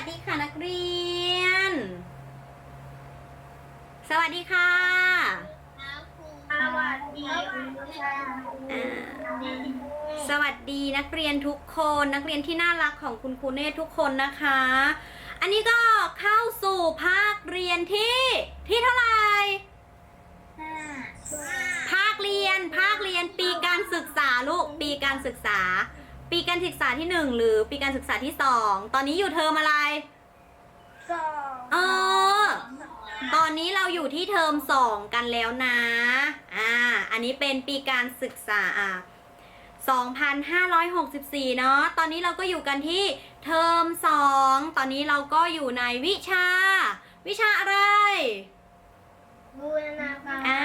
สดีค่ะนักเรียน สวัสดีค่ะ สวัสดีค่ะอ่าสวัสดีนักเรียนทุกคน นักเรียนที่น่ารักของคุณครูเนตรทุกคนนะคะ อันนี้ก็เข้าสู่ภาคเรียนที่ที่เท่าไหร่ภาคเรียนภาคเรียนปีการศึกษาลูกปีการศึกษา ปีการศึกษาที่หนึ่งหรือปีการศึกษาที่สองตอนนี้อยู่เทอมอะไร สองเออ ตอนนี้เราอยู่ที่เทอมสองกันแล้วนะ อ่า อันนี้เป็นปีการศึกษาอะ2,564 เนาะ ตอนนี้เราก็อยู่กันที่เทอมสองตอนนี้เราก็อยู่ในวิชา วิชาอะไร บูรณาการอ่า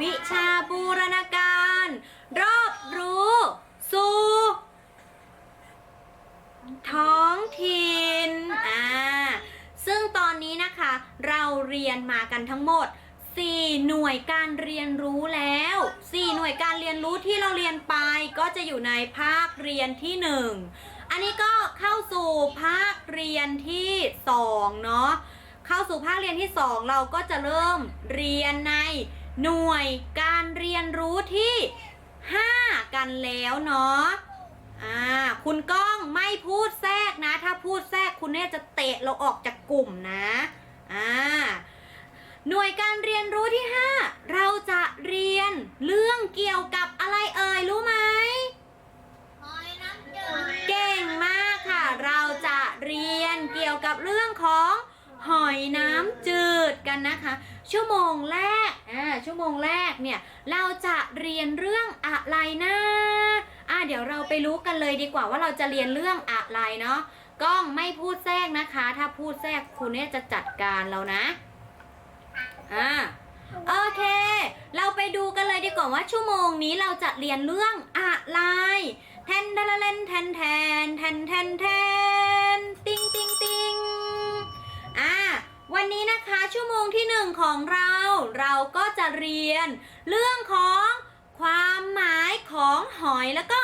วิชาบูรณาการ รอบรู้ สู่ ท้องถิ่นอ่าซึ่งตอนนี้นะคะ เราเรียนมากันทั้งหมด 4 หน่วยการเรียนรู้แล้ว 4 หน่วยการเรียนรู้ที่เราเรียนไปก็จะอยู่ในภาคเรียนที่ 1 อันนี้ก็เข้าสู่ภาคเรียนที่ 2 เนาะเข้าสู่ภาคเรียนที่ 2 เราก็จะเริ่มเรียนในหน่วยการเรียนรู้ที่ 5 กันแล้วเนาะ อ่าคุณก้องไม่พูดแทรกนะ ถ้าพูดแทรกคุณเนี่ยจะเตะเราออกจากกลุ่มนะอ่าหน่วยการเรียนรู้ที่ 5 เราจะเรียนเรื่องเกี่ยวกับอะไรเอ่ยรู้ไหมหอยน้ำจืดเก่งมากค่ะ เราจะเรียนเกี่ยวกับเรื่องของหอยน้ำจืดกันนะคะ ชั่วโมงแรกอ่าชั่วโมงแรกเนี่ยเราจะเรียนเรื่องอะไรนะ อ่าเดี๋ยวเราไปรู้กันเลยดีกว่าว่าเราจะเรียนเรื่องอะไรเนาะกล้องไม่พูดแทรกนะคะ ถ้าพูดแทรกครูเนี่ยจะจัดการเรานะอ่าโอเค เราไปดูกันเลยดีกว่าว่าชั่วโมงนี้เราจะเรียนเรื่องอะไรแทนดาราเลนแทนแทนแทนแทนแทนติงติงติงอ่าวันนี้นะคะชั่วโมงที่หนึ่งของเรา เราก็จะเรียน เรื่องของ ความหมายของหอยแล้วก็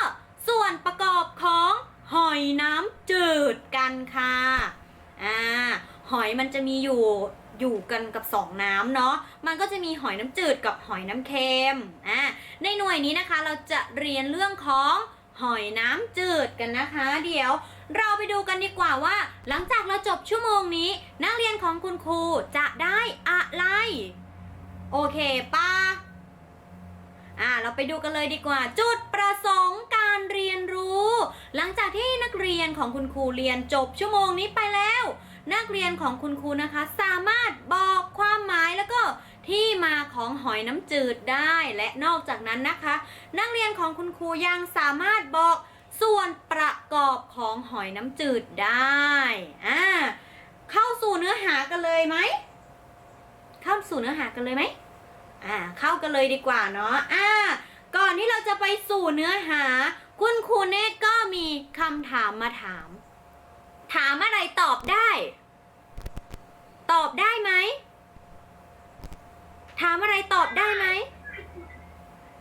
ส่วนประกอบของหอยน้ำจืดกันค่ะอ่าหอยมันจะมีอยู่อยู่กันกับสองน้ำเนาะ มันก็จะมีหอยน้ำจืดกับหอยน้ำเค็ม อ่า ในหน่วยนี้นะคะเราจะเรียนเรื่องของหอยน้ำจืดกันนะคะ เดี๋ยวเราไปดูกันดีกว่าว่า หลังจากเราจบชั่วโมงนี้ นักเรียนของคุณครูจะได้อะไร โอเคป้า อ่าเราไปดูกันเลยดีกว่า จุดประสงค์การเรียนรู้ หลังจากที่นักเรียนของคุณครูเรียนจบชั่วโมงนี้ไปแล้ว นักเรียนของคุณครูนะคะ สามารถบอกความหมายแล้วก็ที่มาของหอยน้ำจืดได้และนอกจากนั้นนะคะ นักเรียนของคุณครูยังสามารถบอกส่วนประกอบของหอยน้ำจืดได้อ่าเข้าสู่เนื้อหากันเลยไหมเข้าสู่เนื้อหากันเลยไหม อ่าเข้ากันเลยดีกว่าเนาะอ่าก่อนที่เราจะไปสู่เนื้อหา คุณครูเนตก็มีคำถามมาถาม ถามอะไรตอบได้ ตอบได้ไหมถามอะไรตอบได้ไหม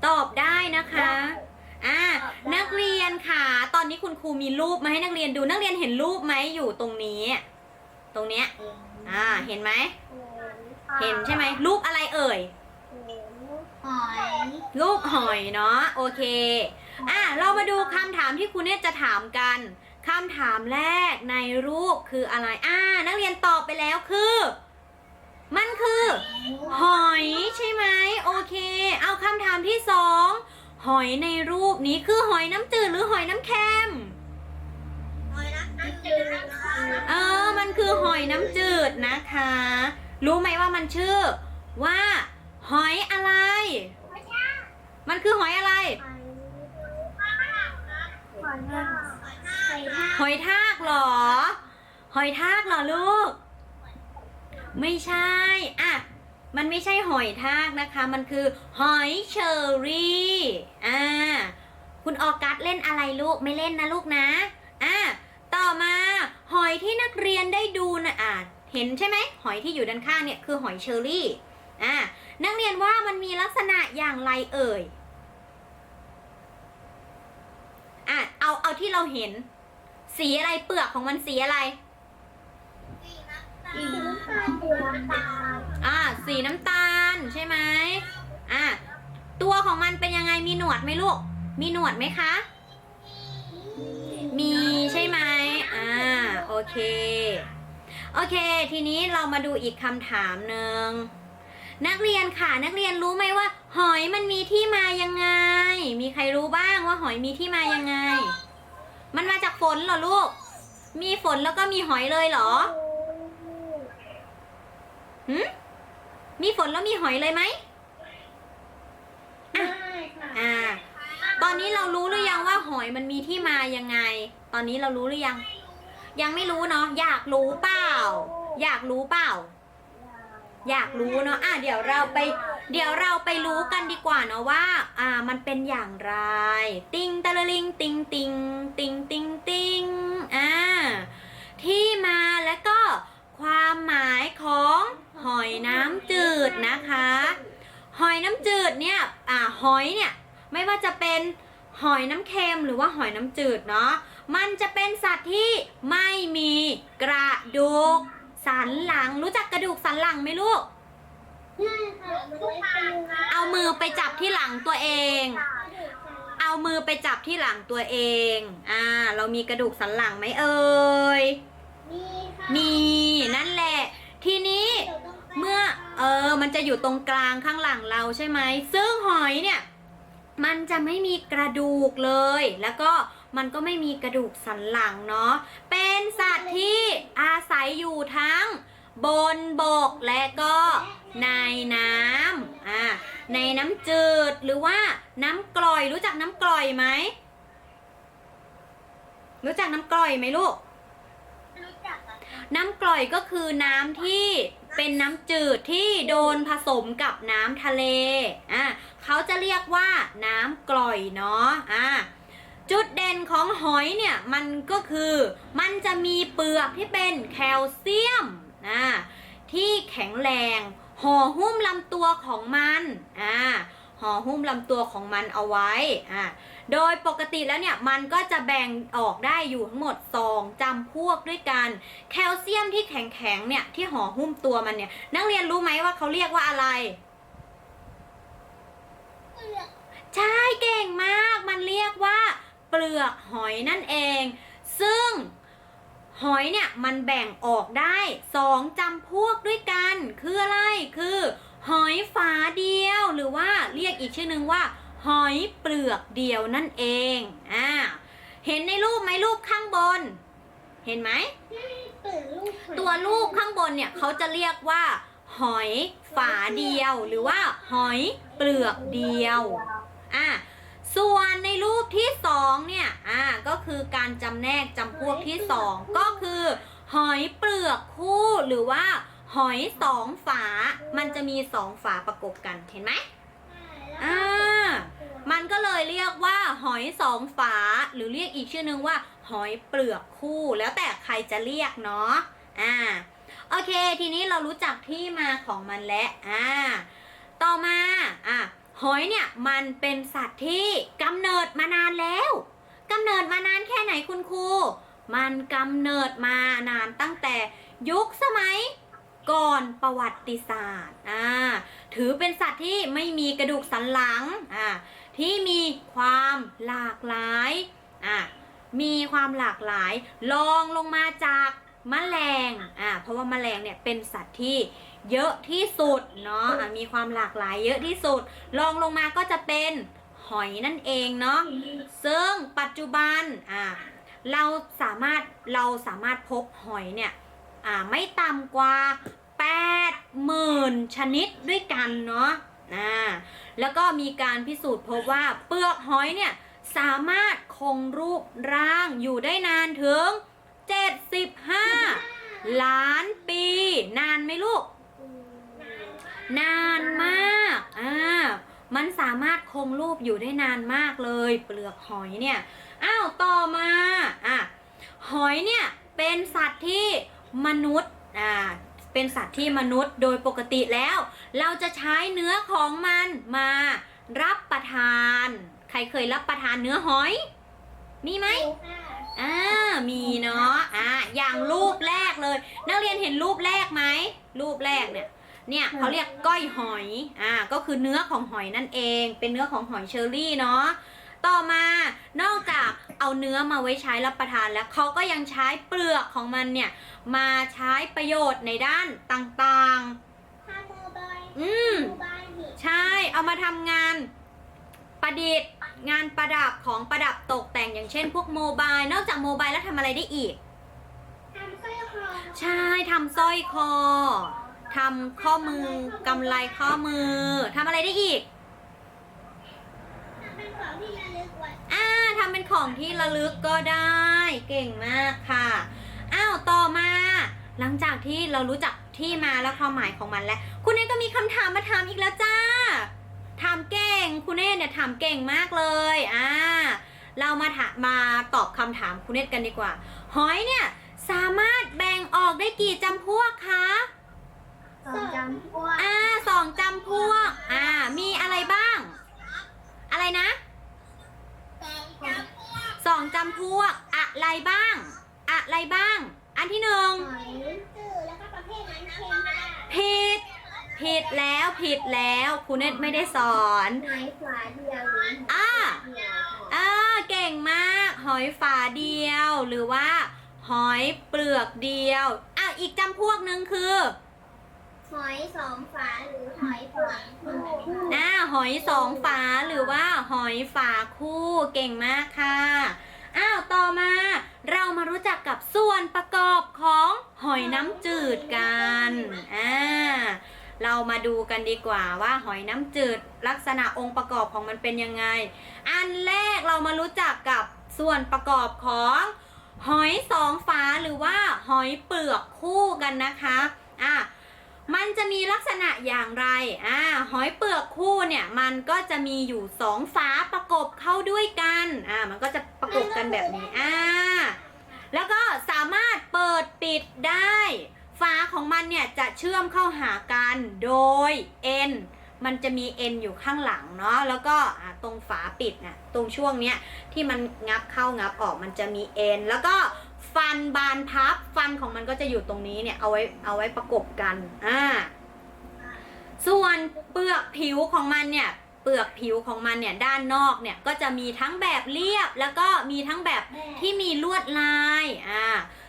ตอบได้นะคะอ่านักเรียนค่ะ ตอนนี้คุณครูมีรูปมาให้นักเรียนดูนักเรียนเห็นรูปไหมอยู่ตรงนี้ ตรงเนี้ยอ่าเห็นไหมเห็นใช่ไหมรูปอะไรเอ่ย หอยรูปหอยเนาะโอเค อะเรามาดูคำถามที่ครูเนตจะถามกันคำถามแรกในรูปคืออะไร อ่า นักเรียนตอบไปแล้วคือ มันคือ หอยใช่ไหมโอเค เอาคำถามที่สองหอยในรูปนี้คือหอยน้ำจืดหรือหอยน้ำเค็มหอยน้ำจืดเออ มันคือหอยน้ำจืดนะคะ รู้ไหมว่ามันชื่อว่า หอยอะไร มันคือหอยอะไรหอยทากหอยทากหอยทากเหรอ หอยทากเหรอลูก ไม่ใช่อะมันไม่ใช่หอยทากนะคะ มันคือหอยเชอรี่อ่าคุณออกัสเล่นอะไรลูกไม่เล่นนะลูกนะอะต่อมาหอยที่นักเรียนได้ดูนะอะเห็นใช่ไหมหอยที่อยู่ด้านข้างเนี่ยคือหอยเชอรี่อะ นักเรียนว่ามันมีลักษณะอย่างไรเอ่ยอะเอาเอาที่เราเห็น สีอะไรเปลือกของมันสีอะไรค่ะสีน้ำตาลอ่าสีน้ำตาลใช่ไหมอ่าตัวของมันเป็นยังไงมีหนวดไหมลูก มีหนวดไหมคะ มีใช่ไหมอ่าโอเค โอเค ทีนี้เรามาดูอีกคำถามหนึ่ง นักเรียนค่ะ นักเรียนรู้ไหมว่า หอยมันมีที่มายังไง มีใครรู้บ้างว่าหอยมีที่มายังไง มันมาจากฝนเหรอลูก มีฝนแล้วก็มีหอยเลยเหรอหืมมีฝนแล้วมีหอยเลยไหมไม่ค่ะอ่า ตอนนี้เรารู้หรือยังว่าหอยมันมีที่มายังไง ตอนนี้เรารู้หรือยัง ยังไม่รู้เนาะ อยากรู้เปล่า อยากรู้เปล่า อยากรู้เนาะอะเดี๋ยวเราไป เดี๋ยวเราไปรู้กันดีกว่าเนาะว่า อ่า มันเป็นอย่างไร ติงตะละลิง ติงติงติงติงติงอ่า ที่มาและก็ความหมายของหอยน้ำจืดนะคะ หอยน้ำจืดเนี่ย อ่า หอยเนี่ย ไม่ว่าจะเป็นหอยน้ำเค็มหรือว่าหอยน้ำจืดเนาะ มันจะเป็นสัตว์ที่ไม่มีกระดูก สันหลังรู้จักกระดูกสันหลังไหมลูกใช่ค่ะมันไว้เป็นเอามือไปจับที่หลังตัวเอง เอามือไปจับที่หลังตัวเอง อ่า เรามีกระดูกสันหลังไหมเอ่ยมีค่ะมีนั่นแหละ ทีนี้เมื่อเออ มันจะอยู่ตรงกลางข้างหลังเราใช่ไหม ซึ่งหอยเนี่ย มันจะไม่มีกระดูกเลย แล้วก็ มันก็ไม่มีกระดูกสันหลังเนาะ เป็นสัตว์ที่อาศัยอยู่ทั้งบนบกและก็ในน้ำอ่าในน้ำจืดหรือว่าน้ำกร่อยรู้จักน้ำกร่อยไหม รู้จักน้ำกร่อยไหมลูก รู้จักน้ำกร่อยก็คือน้ำที่เป็นน้ำจืดที่โดนผสมกับน้ำทะเล อะเขาจะเรียกว่าน้ำกร่อยเนาะ อะ จุดเด่นของหอยเนี่ยมันก็คือมันจะมีเปลือกที่เป็นแคลเซียมอะที่แข็งแรงห่อหุ้มลำตัวของมันอะห่อหุ้มลำตัวของมันเอาไว้อะโดยปกติแล้วเนี่ยมันก็จะแบ่งออกได้อยู่ทั้งหมด2จำพวกด้วยกัน แคลเซียมที่แข็งๆเนี่ยที่ห่อหุ้มตัวมันเนี่ย นักเรียนรู้ไหมว่าเขาเรียกว่าอะไรใช่เก่งมาก มันเรียกว่าเปลือกหอยนั่นเอง ซึ่งหอยเนี่ยมันแบ่งออกได้สองจำพวกด้วยกัน คืออะไร คือ หอยฝาเดียว หรือว่าเรียกอีกชื่อนึงว่า หอยเปลือกเดียวนั่นเอง อ่า เห็นในรูปไหมรูปข้างบน เห็นไหมตื่นลูกหอยตัวรูปข้างบนเนี่ยเขาจะเรียกว่า หอยฝาเดียว หรือว่า หอยเปลือกเดียว อะ ส่วนในรูปที่สองเนี่ย อ่า ก็คือการจำแนกจำพวกที่สองก็คือ หอยเปลือกคู่หรือว่า หอยสองฝา มันจะมีสองฝาประกบกันเห็นไหมอ่า มันก็เลยเรียกว่า หอยสองฝา หรือเรียกอีกชื่อนึงว่า หอยเปลือกคู่ แล้วแต่ใครจะเรียกเนาะ อ่า โอเค ทีนี้เรารู้จักที่มาของมันแล้ว อ่า ต่อมา อะ หอยเนี่ยมันเป็นสัตว์ที่กำเนิดมานานแล้วกำเนิดมานานแค่ไหนคุณครู มันกำเนิดมานานตั้งแต่ยุคสมัยก่อนประวัติศาสตร์อ่าถือเป็นสัตว์ที่ไม่มีกระดูกสันหลังอ่าที่มีความหลากหลายอะมีความหลากหลายลองลงมาจากแมลงอ่าเพราะว่าแมลงเนี่ยเป็นสัตว์ที่ เยอะที่สุดเนาะอะมีความหลากหลายเยอะที่สุดลองลงมาก็จะเป็นหอยนั่นเองเนาะซึ่งปัจจุบันอ่าเราสามารถเราสามารถพบหอยเนี่ยอ่าไม่ต่ำกว่า 80,000 ชนิดด้วยกันเนาะอ่าแล้วก็มีการพิสูจน์พบว่าเปลือกหอยเนี่ยสามารถคงรูปร่างอยู่ได้นานถึง 75 ล้านปี นานไหมลูก นานมากอ่ามันสามารถคงรูปอยู่ได้นานมากเลย เปลือกหอยเนี่ยอ้าวต่อมาอะหอยเนี่ยเป็นสัตว์ที่มนุษย์อ่าเป็นสัตว์ที่มนุษย์โดยปกติแล้ว เราจะใช้เนื้อของมันมารับประทาน ใครเคยรับประทานเนื้อหอย มีไหมค่ะอ่ามีเนาะอ่าอย่างรูปแรกเลย นักเรียนเห็นรูปแรกไหมรูปแรกเนี่ย เนี่ยเขาเรียกก้อยหอยอ่าก็คือเนื้อของหอยนั่นเอง เป็นเนื้อของหอยเชอรี่เนาะต่อมานอกจากเอาเนื้อมาไว้ใช้รับประทานแล้วเขาก็ยังใช้เปลือกของมันเนี่ยมาใช้ประโยชน์ในด้านต่างทำโมบายๆอืมโมบายหิใช่เอามาทำงานประดิษฐ์งานประดับของประดับตกแต่งอย่างเช่นพวกโมบาย นอกจากโมบายแล้วทำอะไรได้อีกทำสร้อยคอใช่ทำสร้อยคอ ทำข้อมือกำไลข้อมือทำอะไรได้อีกทำเป็นของที่ระลึกไว้อ่าทำเป็นของที่ระลึกก็ได้ เก่งมากค่ะ อ้าวต่อมา หลังจากที่เรารู้จักที่มาและความหมายของมันแล้ว คุณเน่ก็มีคำถามมาถามอีกแล้วจ้าถามเก่ง คุณเน่เนี่ยถามเก่งมากเลยอ่าเรามาถามมาตอบคำถามคุณเน่กันดีกว่า หอยเนี่ยสามารถแบ่งออกได้กี่จำพวกคะ สองจำพวกอ่าสองจำพวก อ่า มีอะไรบ้าง อะไรนะสองจำพวกสองจำพวกอะไรบ้าง อะไรบ้าง อันที่หนึ่งหอยจืดแล้วก็ประเภทน้ำเค็มค่ะผิดผิดแล้วผิดแล้วครูเน็ตไม่ได้สอนหอยฝาเดียวหรือหอยอ่าเดียวค่ะอ่าเก่งมาก หอยฝาเดียว หรือว่า หอยเปลือกเดียวอะอีกจำพวกหนึ่งคือ หอยสองฝาหรือหอยฝาคู่อ่าหอยสองฝาหรือว่าหอยฝาคู่เก่งมากค่ะอ้าวต่อมา เรามารู้จักกับส่วนประกอบของหอยน้ำจืดกันอ่าเรามาดูกันดีกว่าว่าหอยน้ำจืดลักษณะองค์ประกอบของมันเป็นยังไง อันแรกเรามารู้จักกับส่วนประกอบของหอยสองฝาหรือว่าหอยเปลือกคู่กันนะคะอะ มันจะมีลักษณะอย่างไรอ่าหอยเปลือกคู่เนี่ยมันก็จะมีอยู่สองฝาประกบเข้าด้วยกันอ่ามันก็จะประกบกันแบบนี้อ่าแล้วก็สามารถเปิดปิดได้ฝาของมันเนี่ยจะเชื่อมเข้าหากันโดยเอ็นมันจะมีเอ็นอยู่ข้างหลังเนาะแล้วก็ตรงฝาปิดน่ะตรงช่วงเนี้ยที่มันงับเข้างับออกมันจะมีเอ็นแล้วก็ ฟันบานพับ ฟันของมันก็จะอยู่ตรงนี้เนี่ยเอาไว้เอาไว้ประกบกันอ่าส่วนเปลือกผิวของมันเนี่ยเปลือกผิวของมันเนี่ยด้านนอกเนี่ยก็จะมีทั้งแบบเรียบแล้วก็มีทั้งแบบที่มีลวดลายอ่า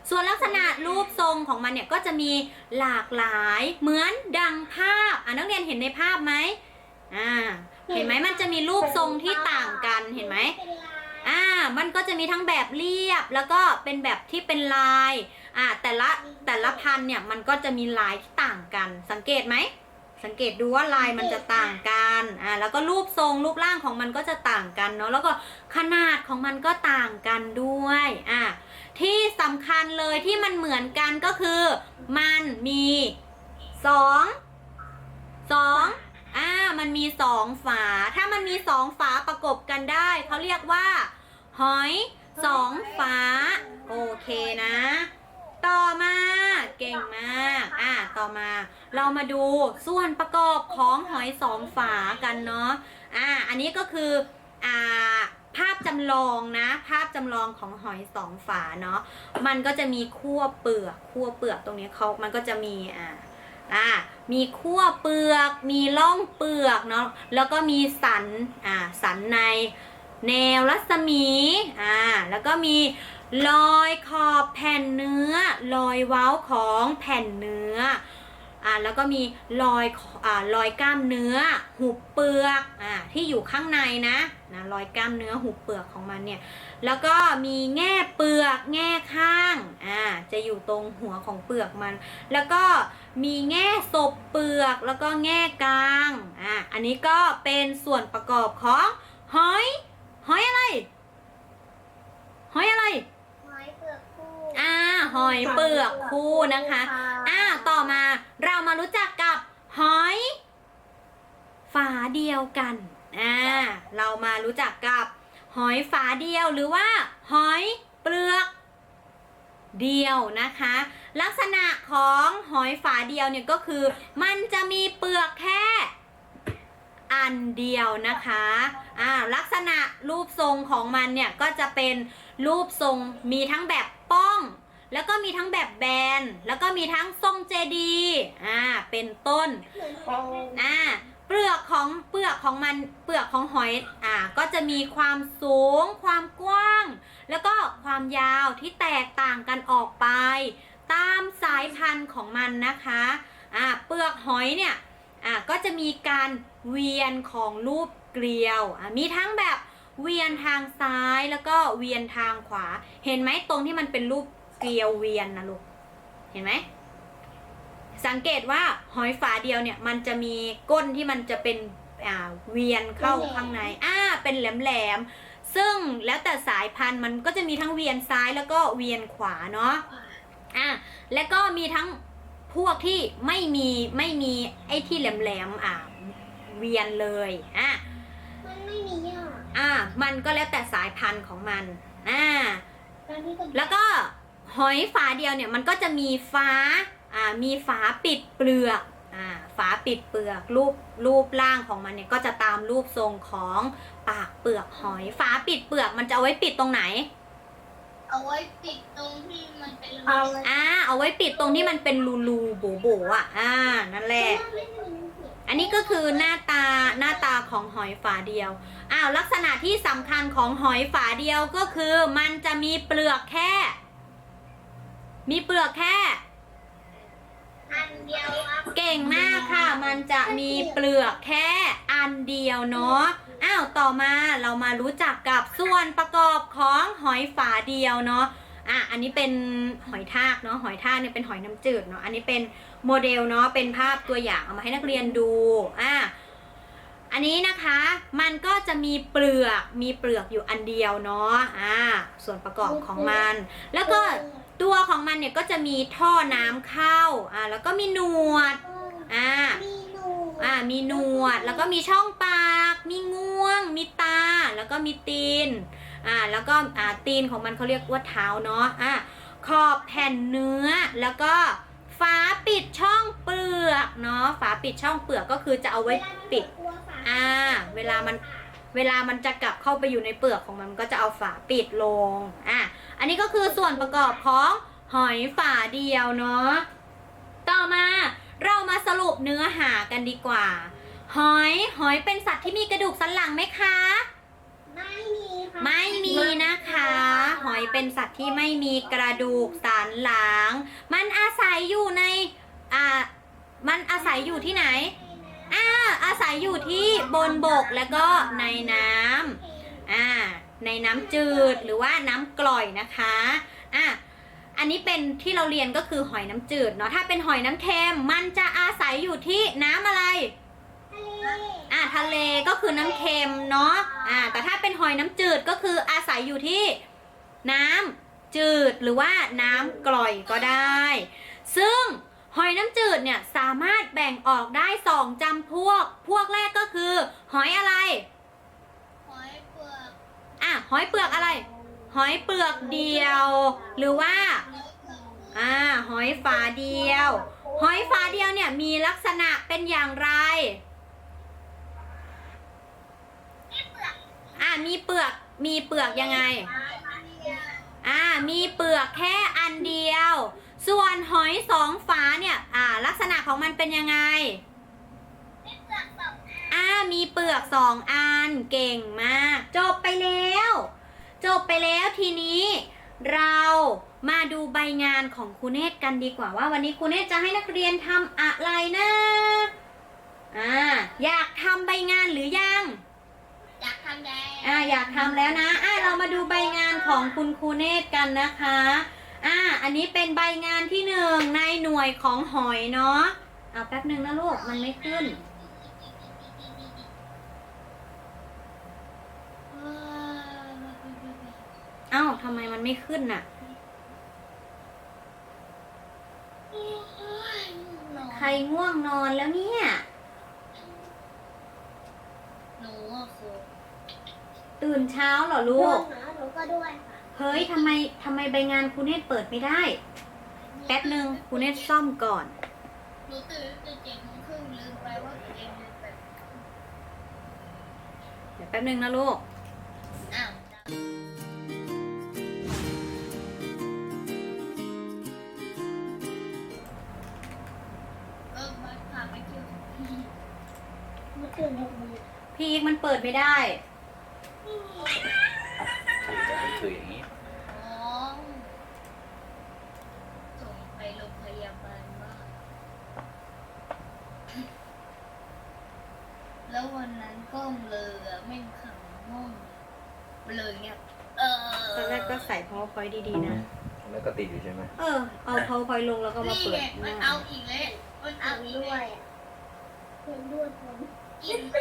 ส่วนลักษณะรูปทรงของมันเนี่ยก็จะมีหลากหลายเหมือนดังภาพอ่านักเรียนเห็นในภาพไหมอ่าเห็นไหมมันจะมีรูปทรงที่ต่างกันเห็นไหม อ่ามันก็จะมีทั้งแบบเรียบแล้วก็เป็นแบบที่เป็นลายอ่าแต่ละแต่ละพันเนี่ยมันก็จะมีลายที่ต่างกัน สังเกตไหมสังเกตดูว่าลายมันจะต่างกันอ่าแล้วก็รูปทรงรูปร่างของมันก็จะต่างกันเนาะแล้วก็ขนาดของมันก็ต่างกันด้วยอ่าที่สำคัญเลยที่มันเหมือนกันก็คือ มันมีสองสอง อ่ามันมีสองฝา ถ้ามันมีสองฝาประกบกันได้เขาเรียกว่า หอยสองฝา โอเคนะ ต่อมาเก่งมากอะต่อมา เรามาดูส่วนประกอบของหอยสองฝากันเนาะอ่าอันนี้ก็คืออ่าภาพจำลองนะ ภาพจำลองของหอยสองฝาเนาะมันก็จะมีขั้วเปลือกขั้วเปลือกตรงนี้เขามันก็จะมีอ่า อ่ามีขั้วเปลือก มีร่องเปลือกเนาะแล้วก็มีสันอ่าสันในแนวรัศมีอ่าแล้วก็มีรอยขอบแผ่นเนื้อ รอยเว้าของแผ่นเนื้อ อ่าแล้วก็มีรอยอ่ารอยกล้ามเนื้อ หุบเปลือกอ่าที่อยู่ข้างในนะนะรอยกล้ามเนื้อหุบเปลือกของมันเนี่ยแล้วก็มีแง่เปลือก แง่ข้างอ่าจะอยู่ตรงหัวของเปลือกมัน แล้วก็มีแง่ศพเปลือกแล้วก็แง่กลางอ่าอันนี้ก็เป็นส่วนประกอบของหอยหอยอะไรหอยอะไร อกคู่อ่าหอยเปลือกคู่นะคะ อ่าต่อมาเรามารู้จักกับหอยฝาเดียวกัน อ่า เรามารู้จักกับหอยฝาเดียวหรือว่า หอยเปลือก เดียวนะคะ ลักษณะของหอยฝาเดียวเนี่ยก็คือ มันจะมีเปลือกแค่อ่านเดียวนะคะ อ่า ลักษณะรูปทรงของมันเนี่ยก็จะเป็นรูปทรงมีทั้งแบบ ป้อง แล้วก็มีทั้งแบบแบน แล้วก็มีทั้งทรงเจดีย์อ่าเป็นต้นอ่าเปลือกของเปลือกของมันเปลือกของหอยอ่าก็จะมีความสูง ความกว้าง แล้วก็ความยาวที่แตกต่างกันออกไป ตามสายพันธุ์ของมันนะคะอ่าเปลือกหอยเนี่ยอ่าก็จะมีการเวียนของรูปเกลียวอ่ามีทั้งแบบ เวียนทางซ้ายแล้วก็เวียนทางขวา เห็นไหมตรงที่มันเป็นรูปเกลียวเวียนนะลูก เห็นไหม สังเกตว่าหอยฝาเดียวเนี่ยมันจะมีก้นที่มันจะเป็นอ่าเวียนเข้าแหลมๆข้างใน อ่า เป็นแหลมๆซึ่งแล้วแต่สายพันธุ์มันก็จะมีทั้งเวียนซ้ายแล้วก็เวียนขวาเนาะ อะ แล้วก็มีทั้งพวกที่ไม่มีไม่มีไอ้ที่แหลมๆอ่าเวียนเลย อะ มันไม่มียอด อ่า มันก็แล้วแต่สายพันธุ์ของมันอ่าการที่จะแล้วก็หอยฝาเดียวเนี่ยมันก็จะมีฟ้าอ่ามีฝาปิดเปลือกอ่าฝาปิดเปลือกรูปรูปร่างของมันเนี่ยก็จะตามรูปทรงของปากเปลือกหอยฝาปิดเปลือกมันจะเอาไว้ปิดตรงไหน เอาไว้ปิดตรงที่มันเป็นเอาอ่าเอาไว้ปิดตรงที่มันเป็นรูรูโบโบๆอะอ่านั่นแหละ อันนี้ก็คือหน้าตาหน้าตาของหอยฝาเดียว อ้าวลักษณะที่สำคัญของหอยฝาเดียวก็คือมันจะมีเปลือกแค่ มีเปลือกแค่อันเดียวครับเก่งมากค่ะ มันจะมีเปลือกแค่อันเดียวเนาะ อ้าว ต่อมาเรามารู้จักกับส่วนประกอบของหอยฝาเดียวเนาะ อะ อันนี้เป็นหอยทากเนาะ หอยทากเนี่ยเป็นหอยน้ำจืดเนาะ อันนี้เป็น โมเดลเนาะเป็นภาพตัวอย่างเอามาให้นักเรียนดูอะอันนี้นะคะมันก็จะมีเปลือกมีเปลือกอยู่อันเดียวเนาะอ่าส่วนประกอบของมัน แล้วก็ตัวของมันเนี่ยก็จะมีท่อน้ำเข้าอ่าแล้วก็มีหนวดอ่ามีหนูอ่ามีหนวดแล้วก็มีช่องปาก มีงวง มีตา แล้วก็มีตีนอ่าแล้วก็อ่าตีนของมันเขาเรียกว่าเท้าเนาะอ่าขอบแผ่นเนื้อแล้วก็ ฝาปิดช่องเปลือกเนาะฝาปิดช่องเปลือกก็คือจะเอาไว้ปิด อ่า เวลามันเวลามันจะกลับเข้าไปอยู่ในเปลือกของมันมันก็จะเอาฝาปิดลง อะ อันนี้ก็คือส่วนประกอบของหอยฝาเดียวเนาะ ต่อมาเรามาสรุปเนื้อหากันดีกว่า หอย หอยเป็นสัตว์ที่มีกระดูกสันหลังไหมคะ ไม่มี ค่ะไม่มีนะคะ หอยเป็นสัตว์ที่ไม่มีกระดูกสันหลัง มันอาศัยอยู่ในอ่ามันอาศัยอยู่ที่ไหนอ่าอาศัยอยู่ที่บนบกแล้วก็ในน้ำอ่าในน้ำจืดหรือว่าน้ำกร่อยนะคะอะอันนี้เป็นที่เราเรียนก็คือหอยน้ำจืดเนาะถ้าเป็นหอยน้ำเค็มมันจะอาศัยอยู่ที่น้ำอะไรอ่า ทะเลก็คือน้ำเค็มเนาะอ่าแต่ถ้าเป็นหอยน้ำจืดก็คืออาศัยอยู่ที่น้ำจืดหรือว่าน้ำกร่อยก็ได้ ซึ่งหอยน้ำจืดเนี่ยสามารถแบ่งออกได้สองจำพวก พวกแรกก็คือ หอยอะไร หอยเปลือกอะหอยเปลือกอะไร หอยเปลือกเดียว หรือว่าอ่าหอยฝาเดียว หอยฝาเดียวเนี่ยมีลักษณะเป็นอย่างไร อ่า มีเปลือกมีเปลือกยังไง อ่า มีเปลือกแค่อันเดียว ส่วนหอยสองฝาเนี่ย อ่า ลักษณะของมันเป็นยังไงอ่า มีเปลือกสองอัน เก่งมาก จบไปแล้ว จบไปแล้วทีนี้ เรามาดูใบงานของครูเนตกันดีกว่าว่า วันนี้ครูเนตจะให้นักเรียนทำอะไรนะ อ่า อยากทำใบงานหรือยัง อยากทำแดงอ่าอยากทำแล้วนะอ่าเรามาดูใบงานของคุณครูเนตกันนะคะอ่าอันนี้เป็นใบงานที่หนึ่งในหน่วยของหอยเนาะเอาแป๊บหนึ่งนะลูกมันไม่ขึ้นเอ้าทำไมมันไม่ขึ้นน่ะ ใครง่วงนอนแล้วเนี่ยหนูอะครู ตื่นเช้าเหรอลูลูกกหนูก็ด้วยค่ะเฮ้ยทำไมทำไมใบงานครูเนตเปิดไม่ได้ แป๊บหนึ่งครูเนตซ่อมก่อน หนูตื่นแต่เจ็ดโมงครึ่งลืมไปว่าตัวเองลืมไปแป๊บหนึ่งนะลูก อ้าว เออมาถามไม่เกี่ยวไม่เกี่ยวกับมือพี่อีกมันเปิดไม่ได้ ถืออย่างนี้ อ๋อส่งไปโรงพยาบาลบ้างแล้ววันนั้นก็เบลอไม่ขังห้องเบลอเนี่ยเออ ตอนแรกก็ใส่ powerpoint ดีๆนะ แล้วก็ติดอยู่ใช่ไหมเออ เอา powerpoint ลงแล้วก็มานี่เปิไงดหมันน้า เอาอีกแล้วมันเอาอีกแล้วเห็นด้วยผมกินตา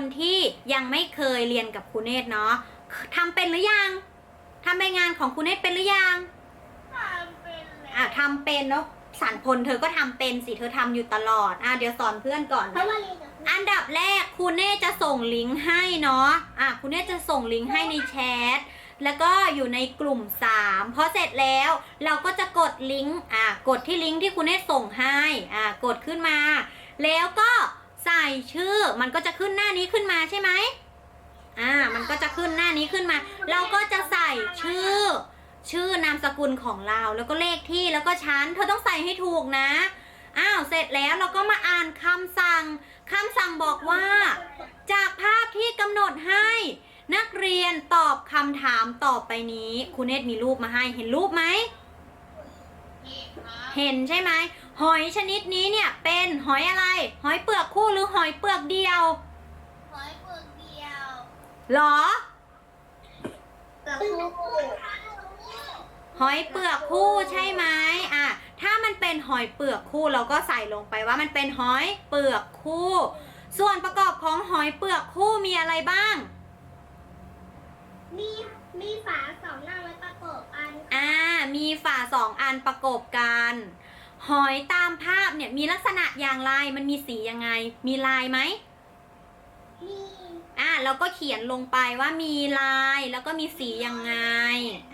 คนที่ยังไม่เคยเรียนกับครูเนตเนาะทำเป็นหรือยังทำใบงานของครูเนตเป็นหรือยังทำเป็นแล้วอะทำเป็นแล้วสารพลเธอก็ทำเป็นสิเธอทำอยู่ตลอดอะเดี๋ยวสอนเพื่อนก่อน เพราะว่าเรียนกับอันดับแรกครูเน่จะส่งลิงก์ให้เนาะ อะครูเน่จะส่งลิงก์ให้ในแชท แล้วก็อยู่ในกลุ่ม 3 พอเสร็จแล้วเราก็จะกดลิงก์ อะ กดที่ลิงก์ที่ครูเน่ส่งให้ อะ กดขึ้นมา แล้วก็ใส่ชื่อ มันก็จะขึ้นหน้านี้ขึ้นมาใช่ไหมอ่า มันก็จะขึ้นหน้านี้ขึ้นมา เราก็จะใส่ชื่อ ชื่อนามสกุลของเรา แล้วก็เลขที่แล้วก็ชั้น เธอต้องใส่ให้ถูกนะอ้าวเสร็จแล้วเราก็มาอ่านคำสั่งคำสั่งบอกว่า จากภาพที่กำหนดให้ นักเรียนตอบคำถามต่อไปนี้ครูเนตมีรูปมาให้เห็นรูปไหม เห็นใช่ไหมหอยชนิดนี้เนี่ยเป็นหอยอะไร หอยเปลือกคู่หรือหอยเปลือกเดียว หอยเปลือกเดียวหรอกับผู้หอยเปลือกคู่ใช่ไหมอะถ้ามันเป็นหอยเปลือกคู่เราก็ใส่ลงไปว่ามันเป็นหอยเปลือกคู่ ส่วนประกอบของหอยเปลือกคู่มีอะไรบ้าง มีมีฝาสองหน้าไว้ประกอ บอันอ่า มีฝาสองอันประกบกัน หอยตามภาพเนี่ยมีลักษณะอย่างไร มันมีสียังไง มีลายไหม มีอ่าเราก็เขียนลงไปว่ามีลายแล้วก็มีสียังไง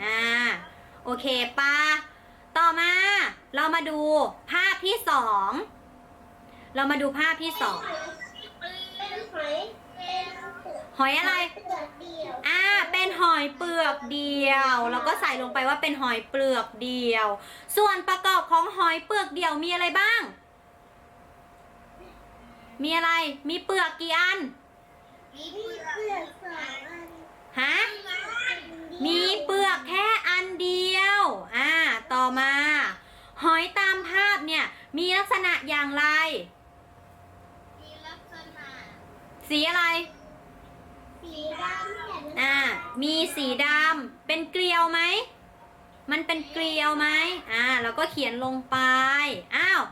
อ่า โอเคปะต่อมา เรามาดูภาพที่สอง เรามาดูภาพที่สอง เป็นหอยเป็น หอยอะไรเปลือกเดียวอ่า เป็นหอยเปลือกเดียว แล้วก็ใส่ลงไปว่าเป็นหอยเปลือกเดียว ส่วนประกอบของหอยเปลือกเดียวมีอะไรบ้าง มีอะไร มีเปลือกกี่อัน มีเปลือกสองอัน ฮะ มีเปลือกแค่อันเดียว อ่า ต่อมา หอยตามภาพเนี่ย มีลักษณะอย่างไร มีลักษณะ สีอะไร สีดำอ่า มีสีดำ เป็นเกลียวไหม มันเป็นเกลียวไหมอ่า แล้วก็เขียนลงไป อ้าว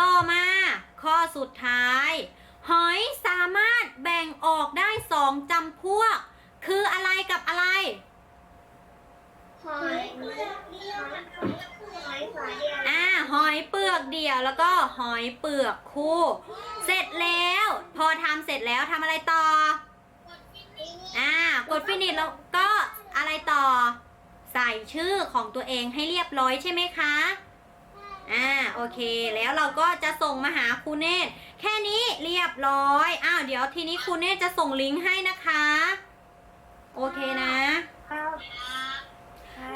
ต่อมา ข้อสุดท้าย หอยสามารถแบ่งออกได้สองจำพวก คืออะไรกับอะไร หอยเปลือกเดียวหอยฝาเดียวอ่า หอยเปลือกเดี่ยวแล้วก็หอยเปลือกคู่ เสร็จแล้ว พอทำเสร็จแล้วทำอะไรต่อ อ่ากดฟินิชแล้วก็อะไรต่อ ใส่ชื่อของตัวเองให้เรียบร้อยใช่ไหมคะอ่าโอเคแล้วเราก็จะส่งมาหาครูเนตแค่นี้เรียบร้อยอ้าวเดี๋ยวทีนี้ครูเนตจะส่งลิงก์ให้นะคะ โอเคนะ ครับ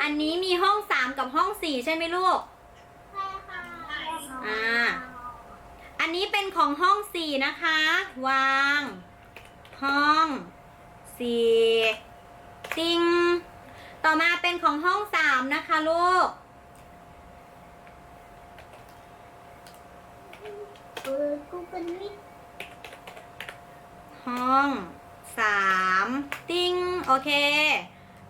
อันนี้มีห้อง3กับห้อง4ใช่ไหมลูก ใช่ค่ะอ่า อันนี้เป็นของห้อง4นะคะ วาง ห้อง 4ติง ต่อมาเป็นของห้อง3นะคะลูกเออกูเป็นมิตรห้องสามติ้งโอเค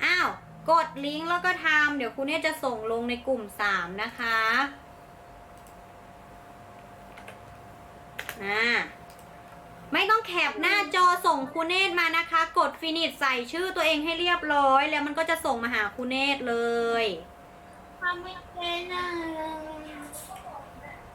อ้าว กดลิงก์แล้วก็ทำเดี๋ยวครูเน่จะส่งลงในกลุ่มสามนะคะอ่า ไม่ต้องแคปหน้าจอส่งครูเนตมานะคะ กดฟินิชใส่ชื่อตัวเองให้เรียบร้อย แล้วมันก็จะส่งมาหาครูเนตเลย ทำไม่เป็นอะ